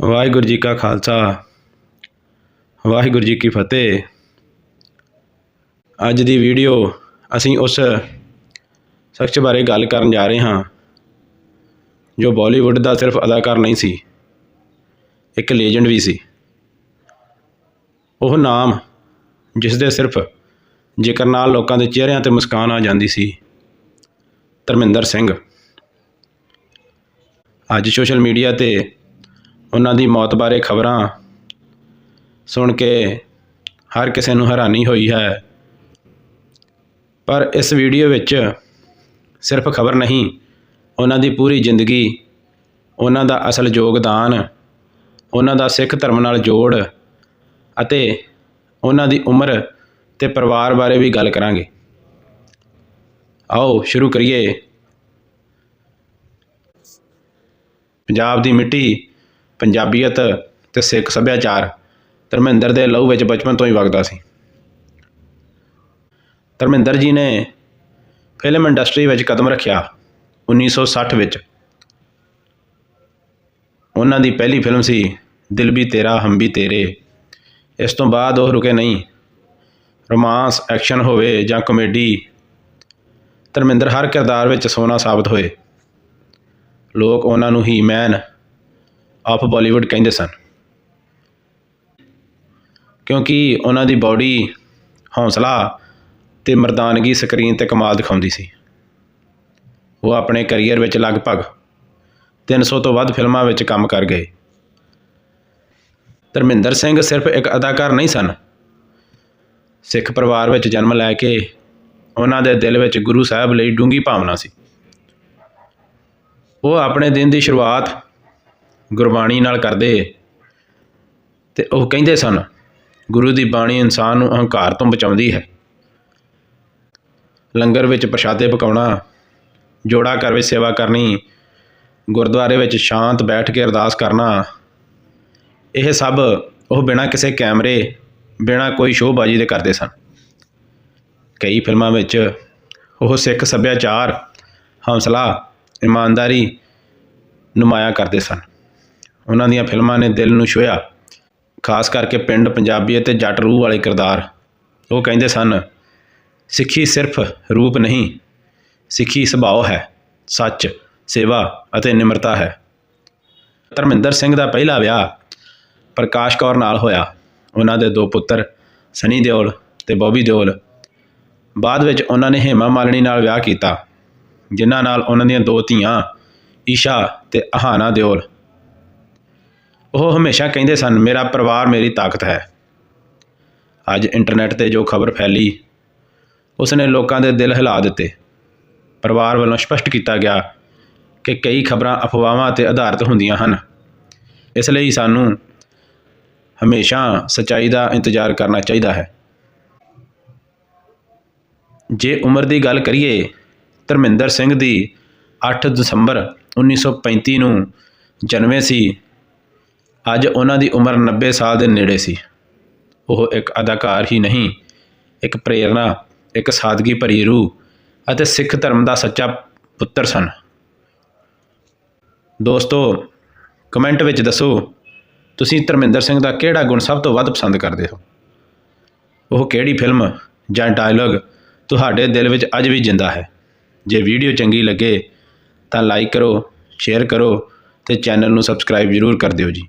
ਵਾਹਿਗੁਰੂ ਜੀ ਕਾ ਖਾਲਸਾ। ਵਾਹਿਗੁਰੂ ਜੀ ਕੀ ਫਤਿਹ। ਅੱਜ ਦੀ ਵੀਡੀਓ ਅਸੀਂ ਉਸ ਸ਼ਖਸ ਬਾਰੇ ਗੱਲ ਕਰਨ ਜਾ ਰਹੇ ਹਾਂ, ਜੋ ਬਾਲੀਵੁੱਡ ਦਾ ਸਿਰਫ ਅਦਾਕਾਰ ਨਹੀਂ ਸੀ, ਇੱਕ ਲੈਜੈਂਡ ਵੀ ਸੀ। ਉਹ ਨਾਮ ਜਿਸ ਦੇ ਸਿਰਫ ਜ਼ਿਕਰ ਨਾਲ ਲੋਕਾਂ ਦੇ ਚਿਹਰਿਆਂ ਤੇ ਮੁਸਕਾਨ ਆ ਜਾਂਦੀ ਸੀ, ਧਰਮਿੰਦਰ ਸਿੰਘ। ਅੱਜ ਸੋਸ਼ਲ ਮੀਡੀਆ ਤੇ ਉਹਨਾਂ ਦੀ ਮੌਤ ਬਾਰੇ ਖਬਰਾਂ ਸੁਣ ਕੇ ਹਰ ਕਿਸੇ ਨੂੰ ਹੈਰਾਨੀ ਹੋਈ ਹੈ। ਪਰ ਇਸ ਵੀਡੀਓ ਵਿੱਚ ਸਿਰਫ ਖਬਰ ਨਹੀਂ, ਉਹਨਾਂ ਦੀ ਪੂਰੀ ਜ਼ਿੰਦਗੀ, ਉਹਨਾਂ ਦਾ ਅਸਲ ਯੋਗਦਾਨ, ਉਹਨਾਂ ਦਾ ਸਿੱਖ ਧਰਮ ਨਾਲ ਜੋੜ ਅਤੇ ਉਹਨਾਂ ਦੀ ਉਮਰ ਤੇ ਪਰਿਵਾਰ ਬਾਰੇ ਵੀ ਗੱਲ ਕਰਾਂਗੇ। ਆਓ ਸ਼ੁਰੂ ਕਰੀਏ। ਪੰਜਾਬ ਦੀ ਮਿੱਟੀ ਪੰਜਾਬੀਅਤ ਤੇ ਸਿੱਖ ਸੱਭਿਆਚਾਰ ਧਰਮਿੰਦਰ ਦੇ ਲਹੂ ਵਿੱਚ ਬਚਪਨ ਤੋਂ ਹੀ ਵਗਦਾ ਸੀ। ਧਰਮਿੰਦਰ ਜੀ ਨੇ ਫਿਲਮ ਇੰਡਸਟਰੀ ਵਿੱਚ ਕਦਮ ਰੱਖਿਆ 1960 ਵਿੱਚ। ਉਹਨਾਂ ਦੀ ਪਹਿਲੀ ਫਿਲਮ ਸੀ, ਦਿਲ ਵੀ ਤੇਰਾ, ਹਮ ਵੀ ਤੇਰੇ। ਇਸ ਤੋਂ ਬਾਅਦ ਉਹ ਰੁਕੇ ਨਹੀਂ। ਰੋਮਾਂਸ, ਐਕਸ਼ਨ ਹੋਵੇ ਜਾਂ ਕਮੇਡੀ, ਧਰਮਿੰਦਰ ਹਰ ਕਿਰਦਾਰ ਵਿੱਚ ਸੋਨਾ ਸਾਬਤ ਹੋਏ। ਲੋਕ ਉਹਨਾਂ ਨੂੰ ਹੀ ਮੈਨ ਆਫ ਬਾਲੀਵੁੱਡ ਕਹਿੰਦੇ ਸਨ। ਕਿਉਂਕਿ ਉਹਨਾਂ ਦੀ ਬਾਡੀ, ਹੌਸਲਾ ਤੇ ਮਰਦਾਨਗੀ ਸਕਰੀਨ ਤੇ ਕਮਾਲ ਦਿਖਾਉਂਦੀ ਸੀ। ਉਹ ਆਪਣੇ ਕੈਰੀਅਰ ਵਿੱਚ ਲਗਭਗ 300 ਤੋਂ ਵੱਧ ਫਿਲਮਾਂ ਵਿੱਚ ਕੰਮ ਕਰ ਗਏ। ਧਰਮਿੰਦਰ ਸਿੰਘ ਸਿਰਫ ਇੱਕ ਅਦਾਕਾਰ ਨਹੀਂ ਸਨ। ਸਿੱਖ ਪਰਿਵਾਰ ਵਿੱਚ ਜਨਮ ਲੈ ਕੇ ਉਹਨਾਂ ਦੇ ਦਿਲ ਵਿੱਚ ਗੁਰੂ ਸਾਹਿਬ ਲਈ ਡੂੰਗੀ ਭਾਵਨਾ ਸੀ। ਉਹ ਆਪਣੇ ਦਿਨ ਦੀ ਸ਼ੁਰੂਆਤ ਗੁਰਬਾਣੀ ਨਾਲ ਕਰਦੇ। ਤੇ ਉਹ ਕਹਿੰਦੇ ਸਨ, ਗੁਰੂ ਦੀ ਬਾਣੀ ਇਨਸਾਨ ਨੂੰ ਅਹੰਕਾਰ ਤੋਂ ਬਚਾਉਂਦੀ ਹੈ। ਲੰਗਰ ਵਿੱਚ ਪ੍ਰਸ਼ਾਦੇ ਪਕਾਉਣਾ, ਜੋੜਾ ਘਰ ਵਿੱਚ ਸੇਵਾ ਕਰਨੀ, ਗੁਰਦੁਆਰੇ ਵਿੱਚ ਸ਼ਾਂਤ ਬੈਠ ਕੇ ਅਰਦਾਸ ਕਰਨਾ, ਇਹ ਸਭ ਉਹ ਬਿਨਾਂ ਕਿਸੇ ਕੈਮਰੇ, ਬਿਨਾਂ ਕੋਈ ਸ਼ੋਅਬਾਜ਼ੀ ਦੇ ਕਰਦੇ ਸਨ। ਕਈ ਫਿਲਮਾਂ ਵਿੱਚ ਉਹ ਸਿੱਖ ਸੱਭਿਆਚਾਰ, ਹੌਸਲਾ, ਇਮਾਨਦਾਰੀ ਨੁਮਾਇਆ ਕਰਦੇ ਸਨ। ਉਹਨਾਂ ਦੀਆਂ ਫਿਲਮਾਂ ਨੇ ਦਿਲ ਨੂੰ ਛੂਹਿਆ, ਖਾਸ ਕਰਕੇ ਪਿੰਡ ਪੰਜਾਬੀ ਅਤੇ ਜੱਟ ਰੂਹ ਵਾਲੇ ਕਿਰਦਾਰ। ਉਹ ਕਹਿੰਦੇ ਸਨ, ਸਿੱਖੀ ਸਿਰਫ ਰੂਪ ਨਹੀਂ, ਸਿੱਖੀ ਸੁਭਾਅ ਹੈ, ਸੱਚ, ਸੇਵਾ ਅਤੇ ਨਿਮਰਤਾ ਹੈ। ਧਰਮਿੰਦਰ ਸਿੰਘ ਦਾ ਪਹਿਲਾ ਵਿਆਹ ਪ੍ਰਕਾਸ਼ ਕੌਰ ਨਾਲ ਹੋਇਆ। ਉਹਨਾਂ ਦੇ ਦੋ ਪੁੱਤਰ, ਸਨੀ ਦਿਓਲ ਤੇ ਬੋਬੀ ਦਿਓਲ। ਬਾਅਦ ਵਿੱਚ ਉਹਨਾਂ ਨੇ ਹੇਮਾ ਮਾਲਿਨੀ ਨਾਲ ਵਿਆਹ ਕੀਤਾ, ਜਿਨ੍ਹਾਂ ਨਾਲ ਉਹਨਾਂ ਦੀਆਂ ਦੋ ਧੀਆਂ, ਈਸ਼ਾ ਤੇ ਅਹਾਨਾ ਦਿਓਲ। ਉਹ ਹਮੇਸ਼ਾ ਕਹਿੰਦੇ ਸਨ, ਮੇਰਾ ਪਰਿਵਾਰ ਮੇਰੀ ਤਾਕਤ ਹੈ। ਅੱਜ ਇੰਟਰਨੈਟ ਤੇ ਜੋ ਖਬਰ ਫੈਲੀ ਉਸ ਨੇ ਲੋਕਾਂ ਦੇ ਦਿਲ ਹਿਲਾ ਦਿੱਤੇ। ਪਰਿਵਾਰ ਵੱਲੋਂ ਸਪਸ਼ਟ ਕੀਤਾ ਗਿਆ ਕਿ ਕਈ ਖਬਰਾਂ ਅਫਵਾਹਾਂ ਤੇ ਆਧਾਰਿਤ ਹੁੰਦੀਆਂ ਹਨ। ਇਸ ਲਈ ਸਾਨੂੰ ਹਮੇਸ਼ਾ ਸਚਾਈ ਦਾ ਇੰਤਜ਼ਾਰ ਕਰਨਾ ਚਾਹੀਦਾ ਹੈ। ਜੇ ਉਮਰ ਦੀ ਗੱਲ ਕਰੀਏ, ਧਰਮਿੰਦਰ ਸਿੰਘ ਦੀ 8 ਦਸੰਬਰ 1935 ਨੂੰ ਜਨਮੇ ਸੀ ਅੱਜ ਉਹਨਾਂ ਦੀ ਉਮਰ 90 ਸਾਲ ਦੇ ਨੇੜੇ ਸੀ। ਉਹ ਇੱਕ ਅਦਾਕਾਰ ਹੀ ਨਹੀਂ, ਇੱਕ ਪ੍ਰੇਰਣਾ, ਇੱਕ ਸਾਦਗੀ ਭਰੀ ਰੂਹ ਅਤੇ ਸਿੱਖ ਧਰਮ ਦਾ ਸੱਚਾ ਪੁੱਤਰ ਸਨ। ਦੋਸਤੋ ਕਮੈਂਟ ਵਿੱਚ ਦੱਸੋ, ਤੁਸੀਂ ਧਰਮਿੰਦਰ ਸਿੰਘ ਦਾ ਕਿਹੜਾ ਗੁਣ ਸਭ ਤੋਂ ਵੱਧ ਪਸੰਦ ਕਰਦੇ ਹੋ? ਉਹ ਕਿਹੜੀ ਫਿਲਮ ਜਾਂ ਡਾਇਲੌਗ ਤੁਹਾਡੇ ਦਿਲ ਵਿੱਚ ਅੱਜ ਵੀ ਜਿੰਦਾ ਹੈ? ਜੇ ਵੀਡੀਓ ਚੰਗੀ ਲੱਗੇ ਤਾਂ ਲਾਈਕ ਕਰੋ ਸ਼ੇਅਰ ਕਰੋ ਤੇ ਚੈਨਲ ਨੂੰ ਸਬਸਕ੍ਰਾਈਬ ਜ਼ਰੂਰ ਕਰ ਦਿਓ ਜੀ।